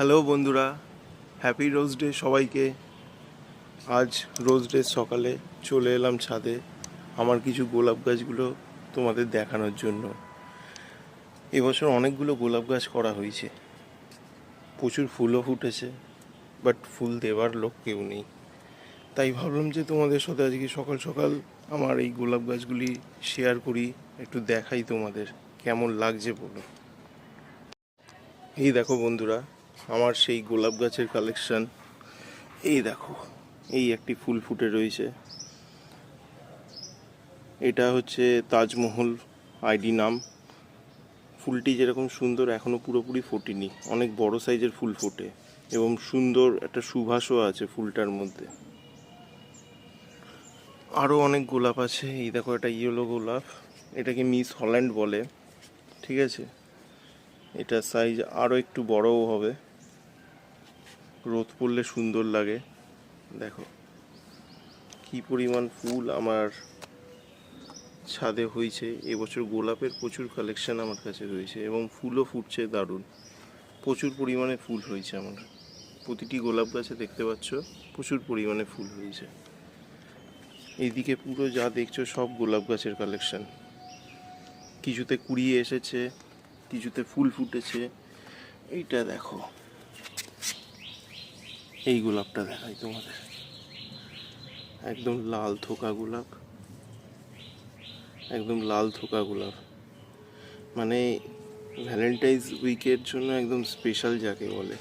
Hello বন্ধুরা, happy rose day সবাইকে। আজ রোজ ডে সকালে চলে এলাম ছাদে আমার কিছু গোলাপ গাছগুলো তোমাদের দেখানোর জন্য। এবছর অনেকগুলো গোলাপ গাছ করা হয়েছে। প্রচুর ফুলও ফুটেছে বাট ফুল দেওয়ার লোক কেউ নেই। তাই ভাবলাম যে তোমাদের সাথে আজকে সকাল সকাল আমার এই গোলাপ গাছগুলি শেয়ার করি, একটু দেখাই তোমাদের, কেমন লাগছে বলো। এই দেখো বন্ধুরা আমার সেই গোলাপ গাছের কালেকশন এই দেখো, এই একটি ফুল ফুটে রয়েছে। এটা হচ্ছে তাজমহল আইডি নাম। ফুলটি যেরকম সুন্দর, এখনও পুরোপুরি ফোটেনি। অনেক বড় সাইজের ফুল ফোটে এবং সুন্দর একটা সুভাষও আছে ফুলটার মধ্যে। আরও অনেক গোলাপ আছে। এই দেখো, এটা ইয়েলো গোলাপ। এটাকে মিস হল্যান্ড বলে। ঠিক আছে? এটা সাইজ আরও একটু বড়ও হবে। রোদ পড়লে সুন্দর লাগে। দেখো, কি পরিমাণ ফুল আমার ছাদে হয়েছে। এবছর গোলাপের প্রচুর কালেকশান আমার কাছে রয়েছে এবং ফুলও ফুটছে দারুণ। প্রচুর পরিমাণে ফুল হয়েছে আমার। প্রতিটি গোলাপ গাছে দেখতে পাচ্ছ, প্রচুর পরিমাণে ফুল হয়েছে। এইদিকে পুরো যা দেখছ সব গোলাপ গাছের কালেকশান কিছুতে কুড়িয়ে এসেছে, কিছুতে ফুল ফুটেছে। এইটা দেখো। এই গোলাপটা দেখাই তোমাদের। একদম লাল থোকা গোলাপ। একদম লাল থোকা গোলাপ। মানে ভ্যালেন্টাইন্স উইকের জন্য একদম স্পেশাল যাকে বলে।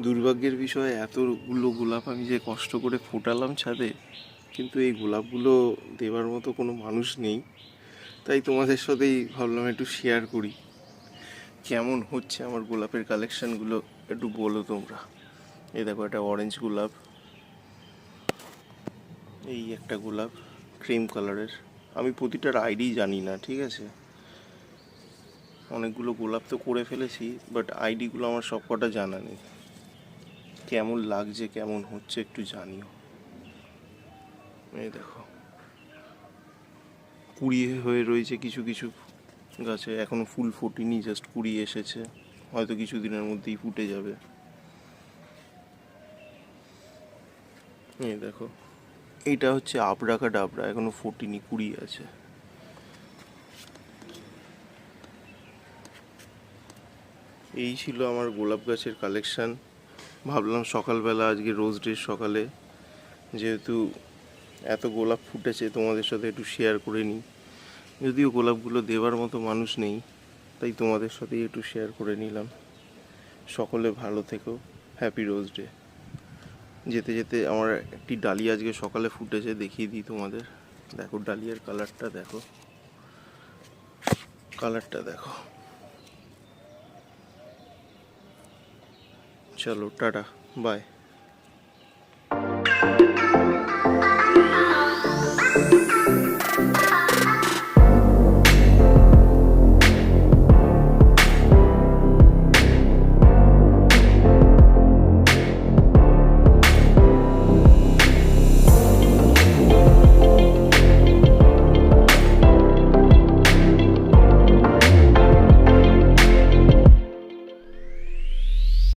দুর্ভাগ্যের বিষয়ে, এতগুলো গোলাপ আমি যে কষ্ট করে ফোটালাম ছাদে, কিন্তু এই গোলাপগুলো দেওয়ার মতো কোনো মানুষ নেই। তাই তোমাদের সাথেই ভাবলাম একটু শেয়ার করি। কেমন হচ্ছে আমার গোলাপের কালেকশানগুলো একটু বলো তোমরা। এই দেখো, একটা অরেঞ্জ গোলাপ। এই একটা গোলাপ ক্রিম কালারের আমি প্রতিটার আইডি জানি না, ঠিক আছে? অনেকগুলো গোলাপ তো করে ফেলেছি বাট আইডিগুলো আমার সব কটা জানা নেই। কেমন লাগছে, কেমন হচ্ছে একটু জানিও। এই দেখো। কুড়িয়ে হয়ে রয়েছে কিছু কিছু গাছে এখনও ফুল ফোটেনি জাস্ট কুড়ি এসেছে। হয়তো কিছু দিনের মধ্যেই ফুটে যাবে। এই দেখো, এটা হচ্ছে আবরাকা ডাবরা এখনও ফোটেনি কুড়ি আছে। এই ছিল আমার গোলাপ গাছের কালেকশান ভাবলাম সকালবেলা, আজকে রোজ ডে সকালে, যেহেতু এত গোলাপ ফুটেছে, তোমাদের সাথে একটু শেয়ার করে নিই। যদিও গোলাপগুলো দেওয়ার মতো মানুষ নেই, তাই তোমাদের সাথেই একটু শেয়ার করে নিলাম। সকলে ভালো থেকো হ্যাপি রোজ ডে যেতে যেতে আমার একটি ডালি আজকে সকালে ফুটেছে, দেখিয়ে দিই তোমাদের। দেখো ডালিয়ার কালারটা দেখো। কালারটা দেখো। চলো, টাটা বাই